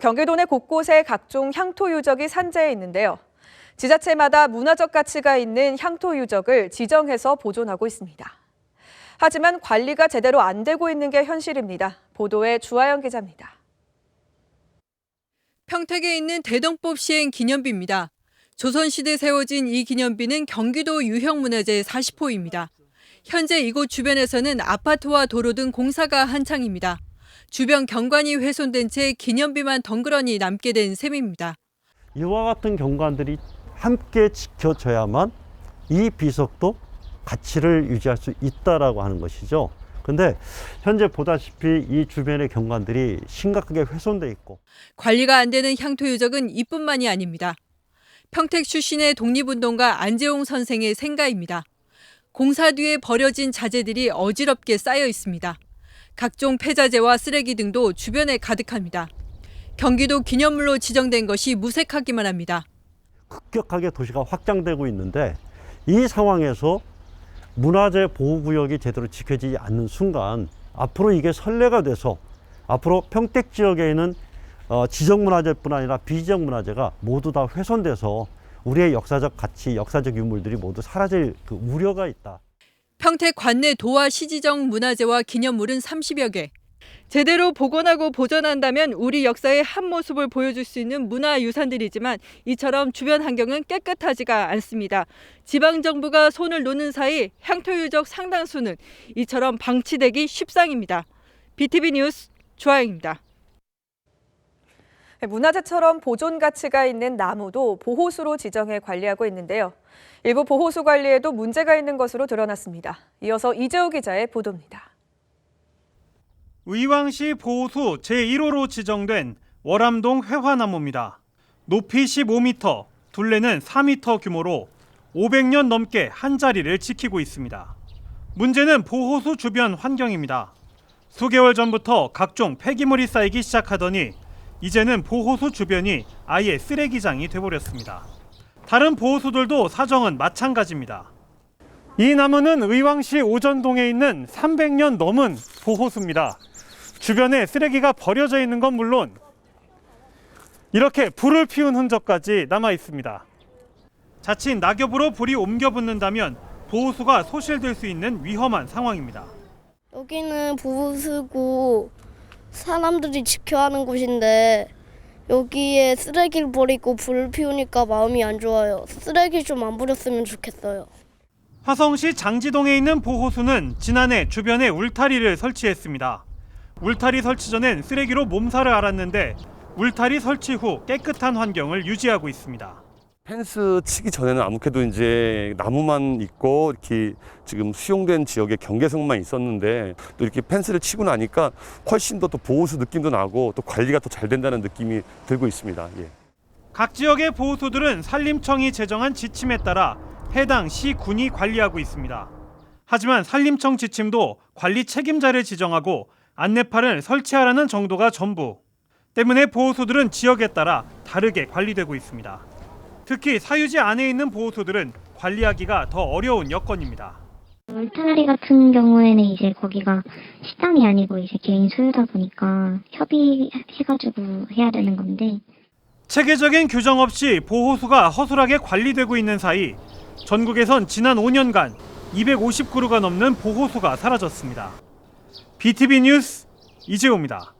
경기도 내 곳곳에 각종 향토 유적이 산재해 있는데요. 지자체마다 문화적 가치가 있는 향토 유적을 지정해서 보존하고 있습니다. 하지만 관리가 제대로 안 되고 있는 게 현실입니다. 보도에 주하영 기자입니다. 평택에 있는 대동법 시행 기념비입니다. 조선시대 세워진 이 기념비는 경기도 유형문화재 40호입니다. 현재 이곳 주변에서는 아파트와 도로 등 공사가 한창입니다. 주변 경관이 훼손된 채 기념비만 덩그러니 남게 된 셈입니다. 이와 같은 경관들이 함께 지켜져야만 이 비석도 가치를 유지할 수 있다라고 하는 것이죠. 근데 현재 보다시피 이 주변의 경관들이 심각하게 훼손돼 있고 관리가 안 되는 향토 유적은 이뿐만이 아닙니다. 평택 출신의 독립운동가 안재홍 선생의 생가입니다. 공사 뒤에 버려진 자재들이 어지럽게 쌓여 있습니다. 각종 폐자재와 쓰레기 등도 주변에 가득합니다. 경기도 기념물로 지정된 것이 무색하기만 합니다. 급격하게 도시가 확장되고 있는데 이 상황에서 문화재 보호구역이 제대로 지켜지지 않는 순간 앞으로 이게 선례가 돼서 앞으로 평택 지역에 있는 어, 지정문화재뿐 아니라 비지정문화재가 모두 다 훼손돼서 우리의 역사적 가치, 역사적 유물들이 모두 사라질 그 우려가 있다. 평택 관내 도화 시지정 문화재와 기념물은 30여 개. 제대로 복원하고 보존한다면 우리 역사의 한 모습을 보여줄 수 있는 문화유산들이지만 이처럼 주변 환경은 깨끗하지가 않습니다. 지방정부가 손을 놓는 사이 향토유적 상당수는 이처럼 방치되기 쉽상입니다. BTV 뉴스 조아영입니다. 문화재처럼 보존 가치가 있는 나무도 보호수로 지정해 관리하고 있는데요. 일부 보호수 관리에도 문제가 있는 것으로 드러났습니다. 이어서 이재호 기자의 보도입니다. 의왕시 보호수 제1호로 지정된 월암동 회화나무입니다. 높이 15m, 둘레는 4m 규모로 500년 넘게 한 자리를 지키고 있습니다. 문제는 보호수 주변 환경입니다. 수개월 전부터 각종 폐기물이 쌓이기 시작하더니 이제는 보호수 주변이 아예 쓰레기장이 돼버렸습니다. 다른 보호수들도 사정은 마찬가지입니다. 이 나무는 의왕시 오전동에 있는 300년 넘은 보호수입니다. 주변에 쓰레기가 버려져 있는 건 물론 이렇게 불을 피운 흔적까지 남아 있습니다. 자칫 낙엽으로 불이 옮겨 붙는다면 보호수가 소실될 수 있는 위험한 상황입니다. 여기는 보호수고 사람들이 지켜야 하는 곳인데 여기에 쓰레기를 버리고 불 피우니까 마음이 안 좋아요. 쓰레기 좀 안 버렸으면 좋겠어요. 화성시 장지동에 있는 보호수는 지난해 주변에 울타리를 설치했습니다. 울타리 설치 전엔 쓰레기로 몸살을 앓았는데 울타리 설치 후 깨끗한 환경을 유지하고 있습니다. 펜스 치기 전에는 아무래도 이제 나무만 있고 이렇게 지금 수용된 지역에 경계석만 있었는데 또 이렇게 펜스를 치고 나니까 훨씬 더 또 보호수 느낌도 나고 또 관리가 더 잘 된다는 느낌이 들고 있습니다. 예. 각 지역의 보호수들은 산림청이 제정한 지침에 따라 해당 시 군이 관리하고 있습니다. 하지만 산림청 지침도 관리 책임자를 지정하고 안내판을 설치하라는 정도가 전부. 때문에 보호수들은 지역에 따라 다르게 관리되고 있습니다. 특히 사유지 안에 있는 보호수들은 관리하기가 더 어려운 여건입니다. 울타리 같은 경우에는 이제 거기가 식당이 아니고 이제 개인 소유다 보니까 협의해가지고 해야 되는 건데 체계적인 규정 없이 보호수가 허술하게 관리되고 있는 사이 전국에선 지난 5년간 250그루가 넘는 보호수가 사라졌습니다. BTV 뉴스 이재호입니다.